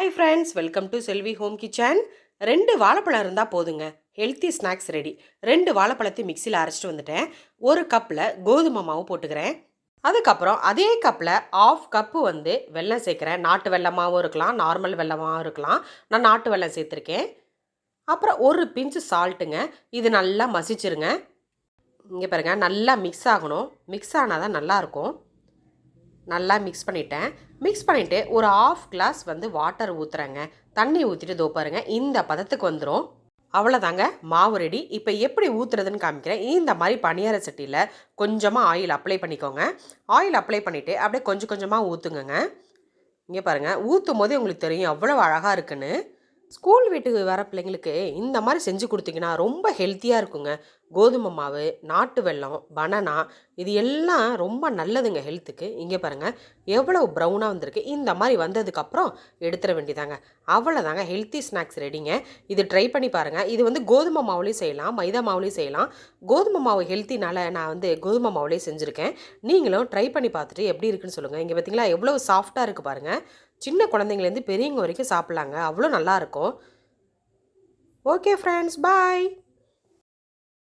Hi friends welcome to Selvi home kitchen ரெண்டு வாழைப்பழம் இருந்தால் போதுங்க. ஹெல்த்தி ஸ்நாக்ஸ் ரெடி ரெண்டு வாழைப்பழத்தை மிக்சியில் அரைச்சிட்டு வந்துட்டேன். ஒரு கப்பில் கோதுமை மாவு போட்டுக்கிறேன். அதுக்கப்புறம் அதே கப்பில் ஆஃப் கப்பு வந்து வெல்லம் சேர்க்குறேன். நாட்டு வெல்லமாகவும் இருக்கலாம் நார்மல் வெல்லமாகவும் இருக்கலாம். நான் நாட்டு வெல்லம் சேர்த்துருக்கேன். அப்புறம் ஒரு பிஞ்சு சால்ட்டுங்க இது நல்லா மசிச்சிருங்க. இங்கே பாருங்கள் நல்லா மிக்ஸ் ஆகணும். மிக்ஸ் ஆனால் தான் நல்லாயிருக்கும் நல்லா மிக்ஸ் பண்ணிட்டேன். மிக்ஸ் பண்ணிவிட்டு ஒரு ஆஃப் கிளாஸ் வந்து வாட்டர் ஊற்றுறேங்க தண்ணி ஊற்றிட்டு தோ பாருங்க இந்த பதத்துக்கு வந்துடும் அவ்வளோதாங்க மாவு ரெடி இப்போ எப்படி ஊற்றுறதுன்னு காமிக்கிறேன். இந்த மாதிரி பணியார சட்டியில் கொஞ்சமாக ஆயில் அப்ளை பண்ணிக்கோங்க. ஆயில் அப்ளை பண்ணிவிட்டு அப்படியே கொஞ்சம் கொஞ்சமாக ஊற்றுங்கங்க இங்கே பாருங்கள் ஊற்றும் போதே உங்களுக்கு தெரியும் எவ்வளோ அழகாக இருக்குன்னு. ஸ்கூல் வீட்டுக்கு வர பிள்ளைங்களுக்கு இந்த மாதிரி செஞ்சு கொடுத்தீங்கன்னா ரொம்ப ஹெல்த்தியாக இருக்குங்க. கோதுமை மாவு நாட்டு வெல்லம் பனானா இது எல்லாம் ரொம்ப நல்லதுங்க ஹெல்த்துக்கு இங்கே பாருங்கள் எவ்வளோ ப்ரௌனாக வந்திருக்கு. இந்த மாதிரி வந்ததுக்கப்புறம் எடுத்துட வேண்டியதாங்க. அவ்வளோதாங்க ஹெல்த்தி ஸ்நாக்ஸ் ரெடிங்க இது ட்ரை பண்ணி பாருங்கள் இது வந்து கோதுமை மாவுலேயும் செய்யலாம் மைதா மாவுலேயும் செய்யலாம். கோதுமை மாவு ஹெல்த்தினால நான் வந்து கோதுமை மாவுலேயே செஞ்சுருக்கேன். நீங்களும் ட்ரை பண்ணி பார்த்துட்டு எப்படி இருக்குன்னு சொல்லுங்கள் இங்கே பார்த்தீங்களா எவ்வளோ சாஃப்டாக இருக்குது பாருங்கள் சின்ன குழந்தைங்கலேருந்து பெரியவங்க வரைக்கும் சாப்பிட்லாங்க. அவ்வளோ நல்லாயிருக்கும். Okay friends bye